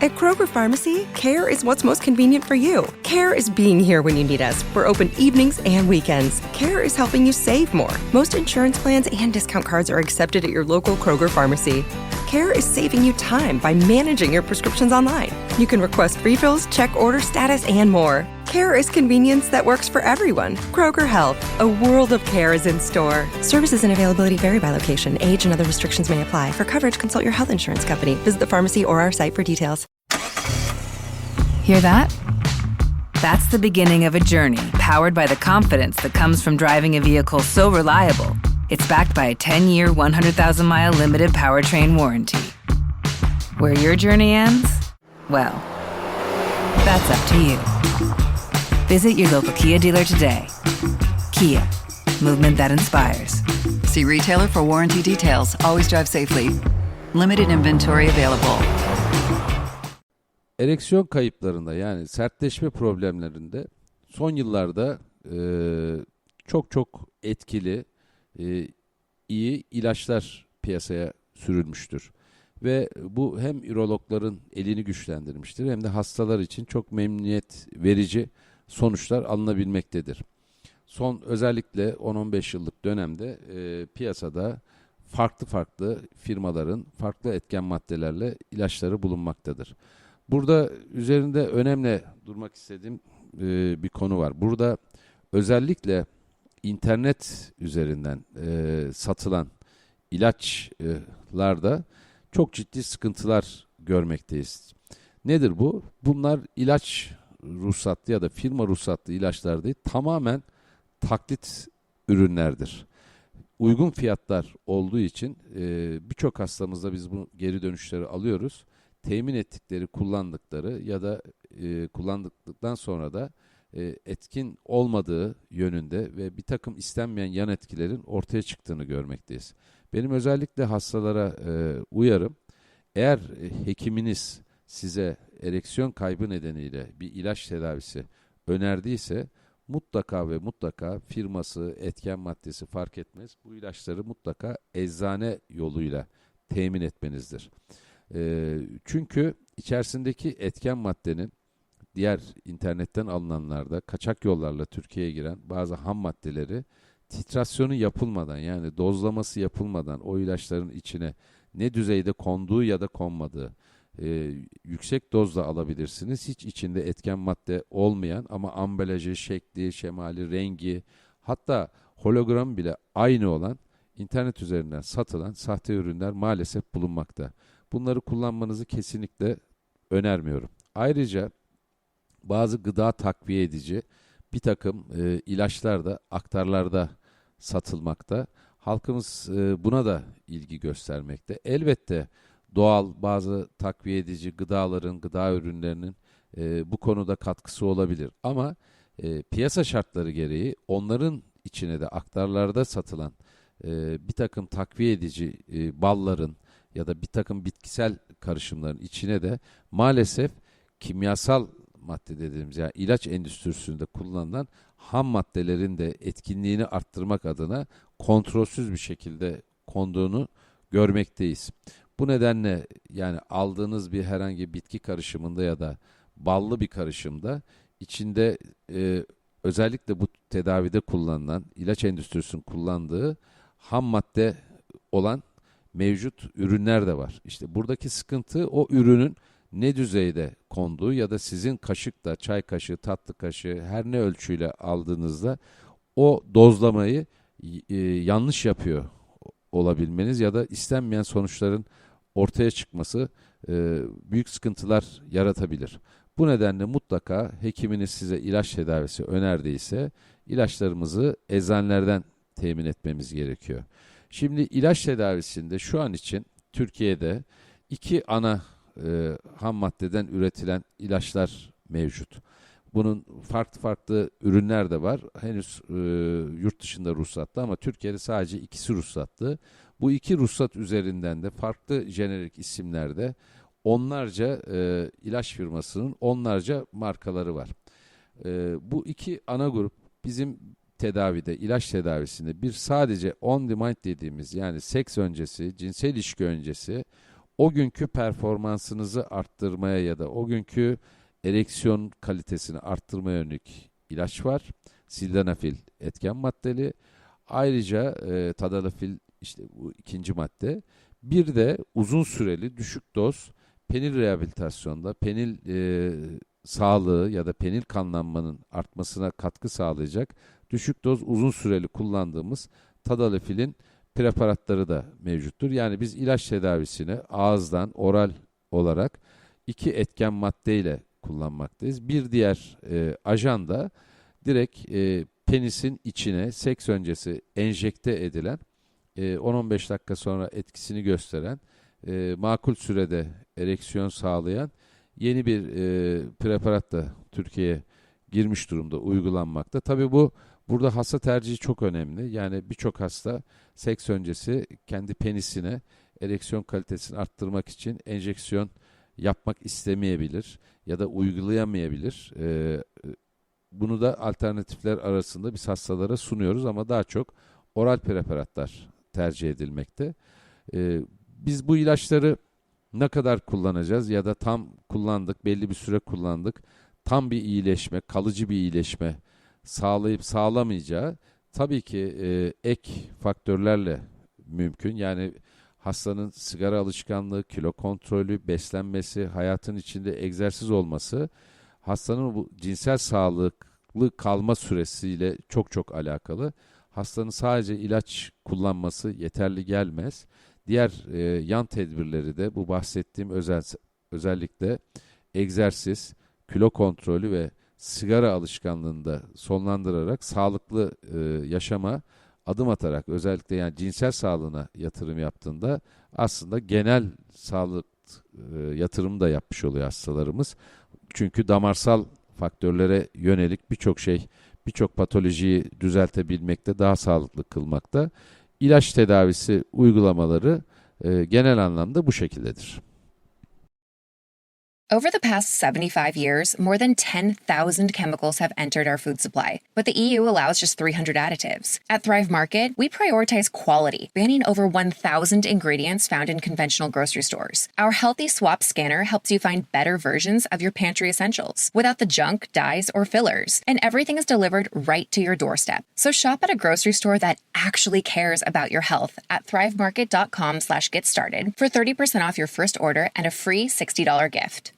At Kroger Pharmacy, care is what's most convenient for you. Care is being here when you need us. We're open evenings and weekends. Care is helping you save more. Most insurance plans and discount cards are accepted at your local Kroger Pharmacy. Care is saving you time by managing your prescriptions online. You can request refills, check order status, and more. Care is convenience that works for everyone. Kroger Health, a world of care is in store. Services and availability vary by location. Age and other restrictions may apply. For coverage, consult your health insurance company. Visit the pharmacy or our site for details. Hear that? That's the beginning of a journey powered by the confidence that comes from driving a vehicle so reliable. It's backed by a 10 year, 100,000 mile limited powertrain warranty. Where your journey ends? Well, that's up to you. Visit your local Kia dealer today. Kia, movement that inspires. See retailer for warranty details. Always drive safely. Limited inventory available. Ereksiyon kayıplarında yani sertleşme problemlerinde son yıllarda e, çok çok etkili e, iyi ilaçlar piyasaya sürülmüştür. Ve bu hem ürologların elini güçlendirmiştir hem de hastalar için çok memnuniyet verici sonuçlar alınabilmektedir. Son özellikle 10-15 yıllık dönemde e, piyasada farklı farklı firmaların farklı etken maddelerle ilaçları bulunmaktadır. Burada üzerinde önemli durmak istediğim e, bir konu var. Burada özellikle internet üzerinden e, satılan ilaçlarda çok ciddi sıkıntılar görmekteyiz. Nedir bu? Bunlar ilaç ruhsatlı ya da firma ruhsatlı ilaçlar değil, tamamen taklit ürünlerdir. Uygun fiyatlar olduğu için e, birçok hastamızda biz bu geri dönüşleri alıyoruz. Temin ettikleri, kullandıkları ya da e, kullandıktan sonra da e, etkin olmadığı yönünde ve bir takım istenmeyen yan etkilerin ortaya çıktığını görmekteyiz. Benim özellikle hastalara e, uyarım, eğer hekiminiz size ereksiyon kaybı nedeniyle bir ilaç tedavisi önerdiyse mutlaka ve mutlaka firması, etken maddesi fark etmez. Bu ilaçları mutlaka eczane yoluyla temin etmenizdir. E, çünkü içerisindeki etken maddenin diğer internetten alınanlarda kaçak yollarla Türkiye'ye giren bazı ham maddeleri titrasyonu yapılmadan yani dozlaması yapılmadan o ilaçların içine ne düzeyde konduğu ya da konmadığı e, yüksek dozda alabilirsiniz. Hiç içinde etken madde olmayan ama ambalajı, şekli, şemali, rengi hatta hologram bile aynı olan internet üzerinden satılan sahte ürünler maalesef bulunmakta. Bunları kullanmanızı kesinlikle önermiyorum. Ayrıca bazı gıda takviye edici bir takım e, ilaçlar da aktarlarda satılmakta. Halkımız e, buna da ilgi göstermekte. Elbette doğal bazı takviye edici gıdaların, gıda ürünlerinin e, bu konuda katkısı olabilir. Ama e, piyasa şartları gereği onların içine de aktarlarda satılan e, bir takım takviye edici e, balların ya da bir takım bitkisel karışımların içine de maalesef kimyasal madde dediğimiz yani ilaç endüstrisinde kullanılan ham maddelerin de etkinliğini arttırmak adına kontrolsüz bir şekilde konduğunu görmekteyiz. Bu nedenle yani aldığınız bir herhangi bitki karışımında ya da ballı bir karışımda içinde e, özellikle bu tedavide kullanılan ilaç endüstrisinin kullandığı ham madde olan mevcut ürünler de var. İşte buradaki sıkıntı o ürünün ne düzeyde konduğu ya da sizin kaşıkla, çay kaşığı, tatlı kaşığı her ne ölçüyle aldığınızda o dozlamayı e, yanlış yapıyor olabilmeniz ya da istenmeyen sonuçların ortaya çıkması e, büyük sıkıntılar yaratabilir. Bu nedenle mutlaka hekiminiz size ilaç tedavisi önerdiyse ilaçlarımızı eczanelerden temin etmemiz gerekiyor. Şimdi ilaç tedavisinde şu an için Türkiye'de iki ana e, ham maddeden üretilen ilaçlar mevcut. Bunun farklı farklı ürünler de var. Henüz e, yurt dışında ruhsatlı ama Türkiye'de sadece ikisi ruhsatlı. Bu iki ruhsat üzerinden de farklı jenerik isimlerde onlarca e, ilaç firmasının onlarca markaları var. E, bu iki ana grup bizim tedavide, ilaç tedavisinde bir sadece on demand dediğimiz yani seks öncesi, cinsel ilişki öncesi o günkü performansınızı arttırmaya ya da o günkü ereksiyon kalitesini arttırmaya yönelik ilaç var. Sildenafil etken maddeli. Ayrıca e, tadalafil işte bu ikinci madde. Bir de uzun süreli düşük doz penil rehabilitasyonda penil e, sağlığı ya da penil kanlanmanın artmasına katkı sağlayacak düşük doz uzun süreli kullandığımız tadalafilin preparatları da mevcuttur. Yani biz ilaç tedavisini ağızdan oral olarak iki etken maddeyle kullanmaktayız. Bir diğer e, ajan direkt e, penisin içine seks öncesi enjekte edilen e, 10-15 dakika sonra etkisini gösteren e, makul sürede ereksiyon sağlayan yeni bir e, preparat da Türkiye'ye girmiş durumda uygulanmakta. Tabii bu burada hasta tercihi çok önemli. Yani birçok hasta seks öncesi kendi penisine ereksiyon kalitesini arttırmak için enjeksiyon yapmak istemeyebilir ya da uygulayamayabilir. Ee, bunu da alternatifler arasında biz hastalara sunuyoruz ama daha çok oral preparatlar tercih edilmekte. Ee, biz bu ilaçları ne kadar kullanacağız ya da tam kullandık, belli bir süre kullandık. Tam bir iyileşme, kalıcı bir iyileşme sağlayıp sağlamayacağı tabii ki e, ek faktörlerle mümkün. Yani hastanın sigara alışkanlığı, kilo kontrolü, beslenmesi, hayatın içinde egzersiz olması hastanın bu cinsel sağlıklı kalma süresiyle çok çok alakalı. Hastanın sadece ilaç kullanması yeterli gelmez. Diğer e, yan tedbirleri de bu bahsettiğim özel özellikle egzersiz, kilo kontrolü ve sigara alışkanlığını da sonlandırarak sağlıklı e, yaşama adım atarak özellikle yani cinsel sağlığına yatırım yaptığında aslında genel sağlık e, yatırımı da yapmış oluyor hastalarımız. Çünkü damarsal faktörlere yönelik birçok şey, birçok patolojiyi düzeltebilmekte, daha sağlıklı kılmakta. İlaç tedavisi uygulamaları e, genel anlamda bu şekildedir. Over the past 75 years, more than 10,000 chemicals have entered our food supply, but the EU allows just 300 additives. At Thrive Market, we prioritize quality, banning over 1,000 ingredients found in conventional grocery stores. Our Healthy Swap scanner helps you find better versions of your pantry essentials without the junk, dyes, or fillers, and everything is delivered right to your doorstep. So shop at a grocery store that actually cares about your health at thrivemarket.com slash get started for 30% off your first order and a free $60 gift.